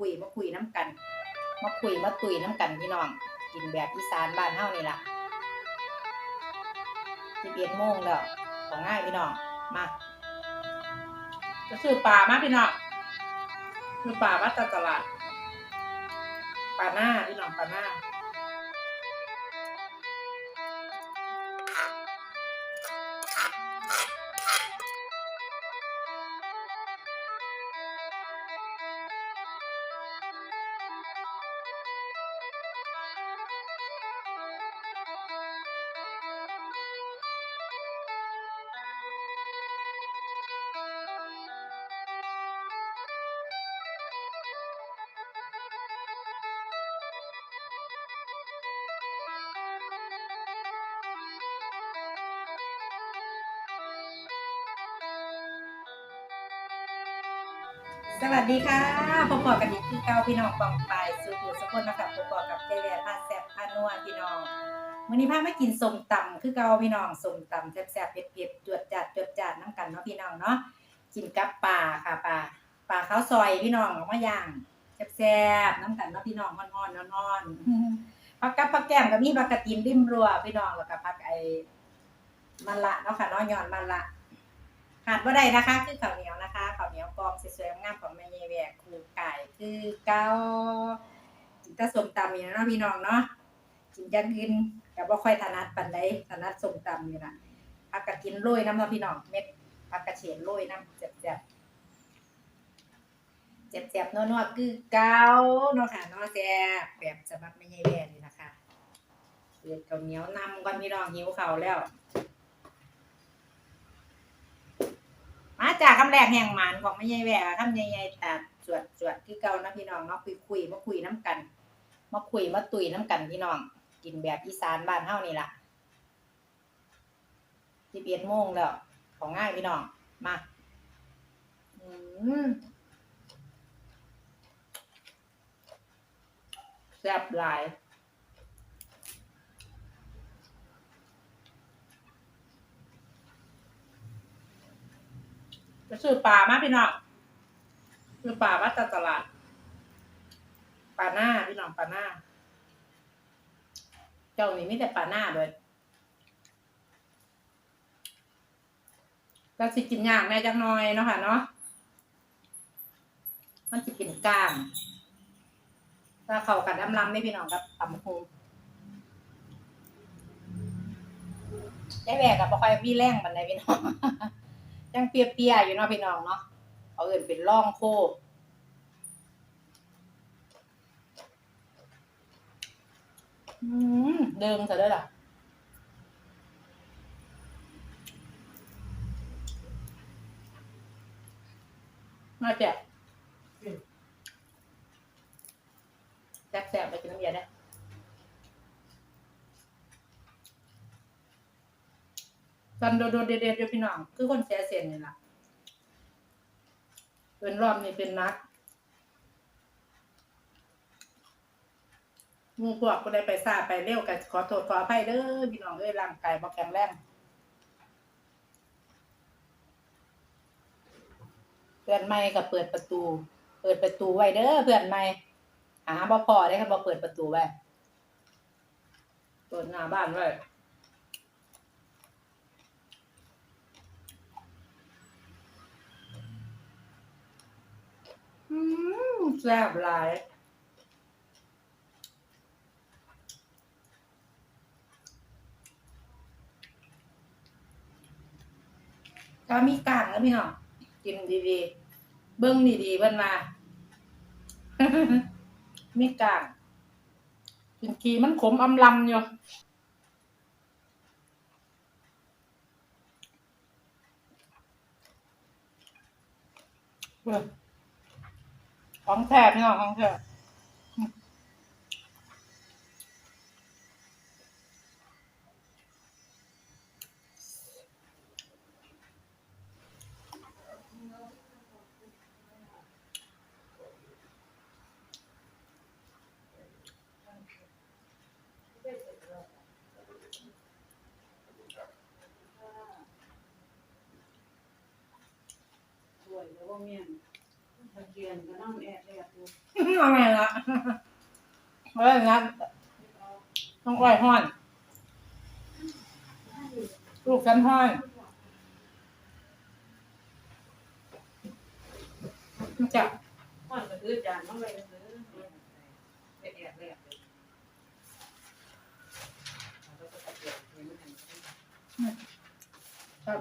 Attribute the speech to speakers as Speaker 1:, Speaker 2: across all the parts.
Speaker 1: คุยมาคุยน้ำกัน มาคุยมาตุยน้ำกันพี่น้อง กินแบบอีสานบ้านเฮานี่ล่ะที่เบียนโมงแล้วของง่ายพี่น้อง มาจะซื้อปลามาพี่น้องซื้อปลามาจากตลาดปลาหน้าพี่น้องปลาหน้า สวัสดีค่ะพบกันอีกคือเก่าพี่น้องปองปายสุขุสุขคนนะคะพบกับเจแวพาแซบพานัวพี่น้องมื้อนี้พามากินส้มตำคือเก่าพี่น้องส้มตำแซ่บๆเผ็ดๆจวดจัดจวดจัดน้ำกันเนาะพี่น้องเนาะกินกับปลาค่ะปลาปลาข้าวซอยพี่น้องเอามาย่างแซ่บๆน้ำกันเนาะพี่น้องฮ้อนๆนอนๆผักกับผักแก้มก็มีผักกระตินริมรัวพี่น้องแล้วก็ผักไอ้มันละเนาะค่ะเนาะย้อนมันละ ขาดบ่ได้นะคะ คือข้าวเหนียวนะคะข้าวเหนียวกรอบสวยๆงามของแม่ยายแวกคูไก่คือเก้ากินแต่ส้มตำนี่นะพี่น้องเนาะกินย่างอื่นก็บ่ค่อยถนัดปานใดถนัดส้มตำนี่ล่ะผักกะทินโรยน้ำเนาะพี่น้องเม็ดผักกระเฉดโรยน้ำแซ่บๆแซ่บๆนัวๆคือเก้าเนาะค่ะเนาะแซ่บแบบฉบับแม่ยายแวกนี่นะคะเดือดข้าวเหนียวนำก่อนพี่น้องหิวเข้าแล้ว มาจากคำแรกแห่งหมานของไม่ใหญ่แหวกคำใหญ่ๆตัดสวดสวดคือเก่านะพี่น้องเนาะคุยคุยมาคุยน้ำกัน มาคุยมาตุยน้ำกันพี่น้อง กินแบบอีสานบ้านเฮานี่ล่ะที่เบียโมงแล้ว ของง่ายพี่น้อง มาอืมแซ่บหลาย ไปซื้อปลามาพี่น้องซื้อปลามาจากตลาดปลาหน้าพี่น้องปลาหน้า เจ้านี่มีแต่ปลาหน้าเลยก็สิกินยากแน่จังน้อยเนาะค่ะเนาะมันสิกินก้างถ้าเข้ากันน้ำลำไม่พี่น้องกับตำฮูยายแหวกกับบ่ค่อยมีแรงบันไดพี่น้อง ยังเปียๆอยู่เนาะพี่น้องเนาะเขาเอื่นเป็นร่องโคอืมเดิมซะด้วยล่ะมาแจกแซ่บๆไปกินน้ำเย็นได้ ตอนโดดเด็ดๆอยู่พี่น้อง คือคนแซ่เส้นนี่ล่ะเป็นรอบนี้เป็นนักมูพวกก็ได้ไปซาไปเร็วกันขอโทษขออภัยเด้อพี่น้องเอ้ยร่างกายบ่แข็งแรงเพื่อนใหม่ก็เปิดประตู เปิดประตูไว้เด้อเพื่อนใหม่หาบ่พอได้ครับบ่เปิดประตูไว้เปิดหน้าบ้านไว้ อืมแซ่บหลายก็มีกลางแล้วพี่น้องกินดีๆ เบิ้งดีๆเบิ้นมา มีกลางกินกีมันขมอำลำอยู่เว้ย ของแท้พี่น้องของแท้
Speaker 2: วยแล้วว่าเมียน ก็นั่งแอบแอบดู
Speaker 1: เอาไงละเพราะฉะนั้นต้องอ้อยห้อนลูกกันห้อยมันจะ
Speaker 2: ห้อนก็คือจานต้อเลยซื้อแอบแอบแอบ
Speaker 1: ครับ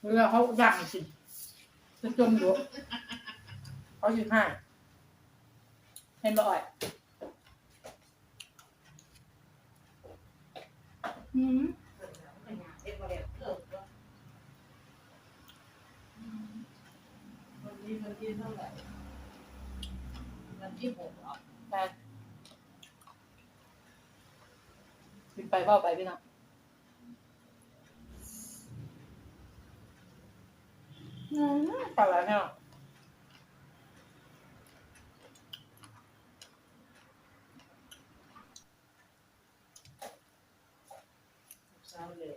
Speaker 1: เรือเขาดังสิจะจมหลวง เขาสิให้เห็นบ่อ่อยอืม
Speaker 2: เอ็ดมาแล้วเออวันนี้วันที่เท่าไหร่วันที่หกเหรอ
Speaker 1: ไปบินไปเบ้าไปพี่น้องอืมไปแล้วพี่น้อง
Speaker 2: เช้าเลย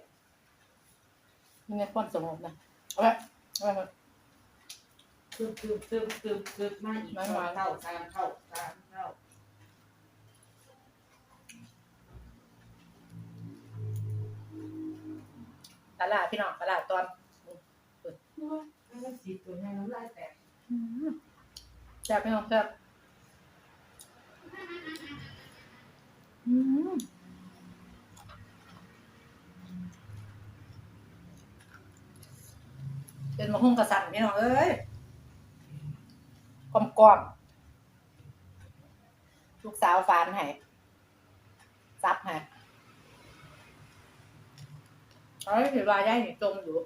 Speaker 1: มี เงินป้อนสมบนะเอาละเอาละ
Speaker 2: ตึบตึบตึบตึบตึบมาอีกเท่าสามเท่าสามเท่า
Speaker 1: ตลาดพี่น้องตลาดตอน
Speaker 2: แล้วสีตัวนี้น้ำลายแตก
Speaker 1: แซ่บพี่น้องแซ่บอืม เป็นมะฮุ่งกระสันพี่น้องเอ้ยกลมกลมลูกสาวฟานให้ซับให้เอ้ยถือว่าย่ายนี่จมอยู่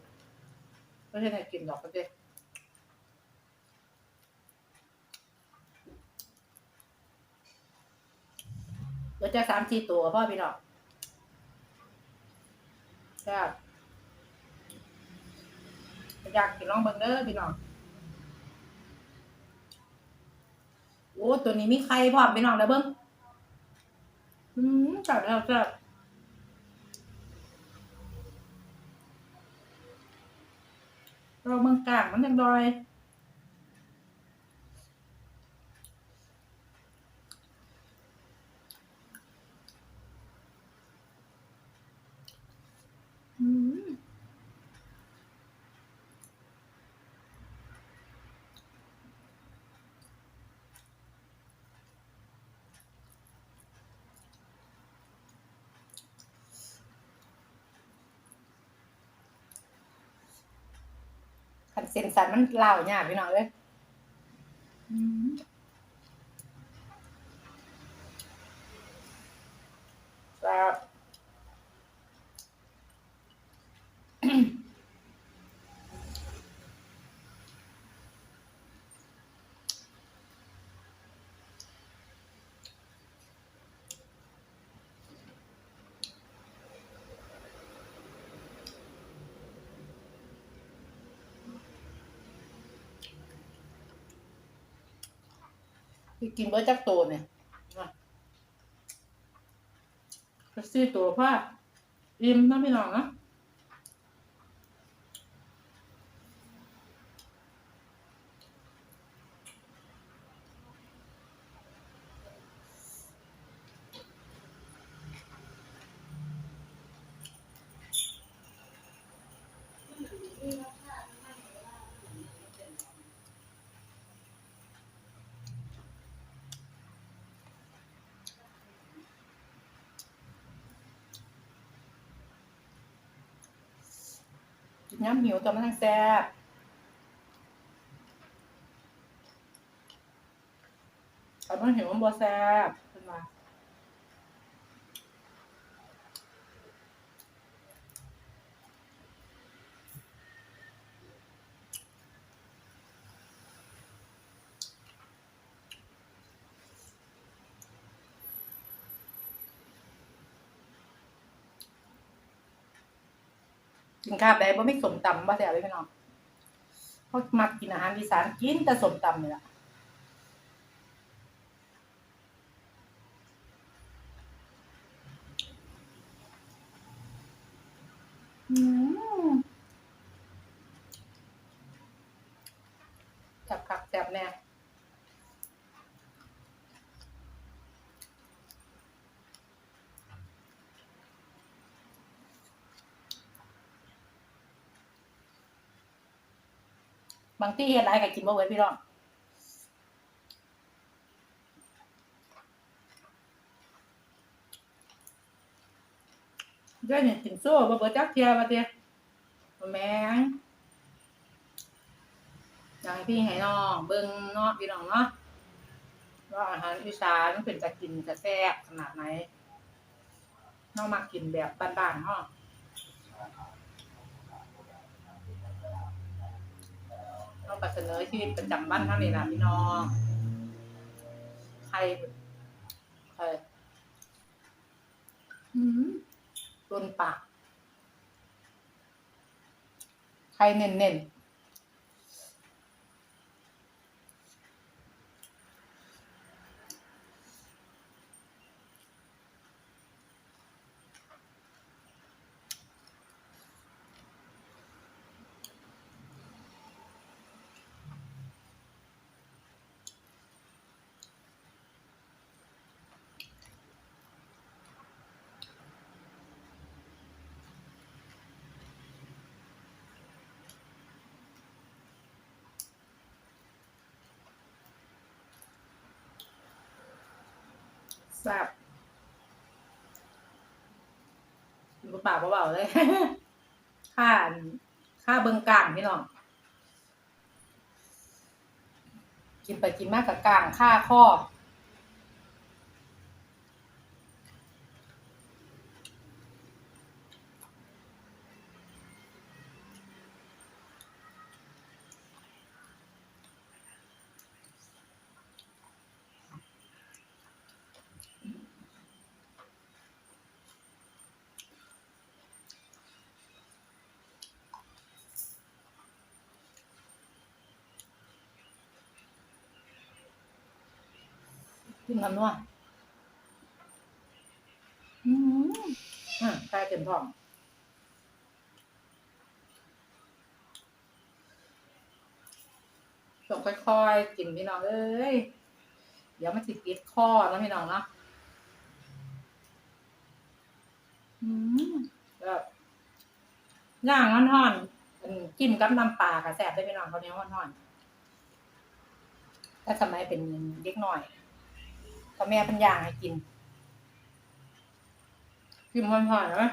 Speaker 1: ไม่ใช่ให้กินดอกก็เจ๊เดี๋ยวจะสามสี่ตัวพ่อพี่น้องแซ่บ อยากกินลองเบิ่งเด้อพี่น้องโอ้ตัวนี้มีไข่พร้อมพี่น้องเด้อเบิ่งอืมจัดแล้วจัดเราเมืองกลางมันยังดอย อืม ขัน เส้นสันมันเล่าเนี่ยากพี่น้องเลยอืมแล้ว พี่กินเบอร์จักตัวเนี่ยก็ซื้อตัวผ้าอิ่มนะพี่น้องนะ น้ำหิวตัวมันทั้งแซ่บแต่มันหิวมันบวแซ่บ กินข้าวแบบว่าไม่สมตำบ่แซ่บเลยพี่น้องเขามักกินอาหารอีสานกินแต่สมตำนี่แหละอืมแซ่บคักแซ่บแน่ บางที่เฮ็ดหลายก็กินบ่เบิดพี่น้องได้เนี่ยกินโซ่บ่เบิดจักเที่ยว่าตี้ยบ่แม่งอยากให้พี่ให้น้องเบิ่งเนาะพี่น้องเนาะว่าอาหารอีสานมันเป็นจะกินจะแซ่บขนาดไหนน้องมากินแบบบ้านๆเฮาะ เราก็เสนอชีวิตประจำวันเท่านี้นะพี่น้องใครใครอืมรุนปากใครเน้นเน้น แซ่บบุปากเบาๆเลยค่าค่าเบิงกลางพี่น้อง กินไปกินมากกับกลางค่าข้อ กินน้ำนัวอืมอะใกล้เต็มท้องต้องค่อยๆกินพี่น้องเอ้ยเดี๋ยวมันสิติดคอนะพี่น้องเนาะอืมแบบย่างห่อนๆอืมจิ้มกับน้ำปลาค่ะแซบได้พี่น้องเขาเนี้ยห่อนๆแต่สมัยเป็นเด็กหน่อย พ่อแม่เป็นย่างให้กินกินมันหอยไหม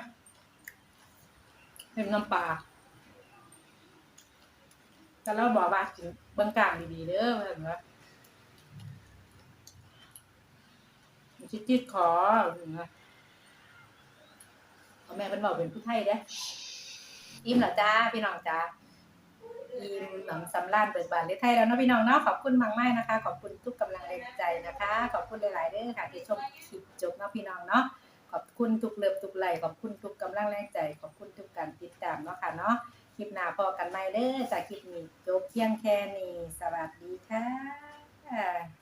Speaker 1: เป็นน้ำปลาแต่เราบอกว่ากินเบื้องกลางดีๆเด้อเห็นไหมมันชิดจิตขอเห็นไหมพ่อแม่เป็นบอกเป็นผู้ไทยเด้อิ่มเหรอจ้าพี่น้องจ้า อิ่มหนำสำราญเบิกบานในไทยแล้วเนาะพี่น้องเนาะขอบคุณมากมากนะคะ ขอบคุณทุกกำลังแรงใจนะคะ ขอบคุณหลายๆเรื่องค่ะที่ชมคลิปจบเนาะพี่น้องเนาะขอบคุณทุกเลิบทุกไหลขอบคุณทุกกำลังแรงใจขอบคุณทุกการติดตามเนาะค่ะเนาะคลิปหน้าพอกันใหม่เด้อจากคลิปนี้จบเพียงแค่นี้สวัสดีค่ะ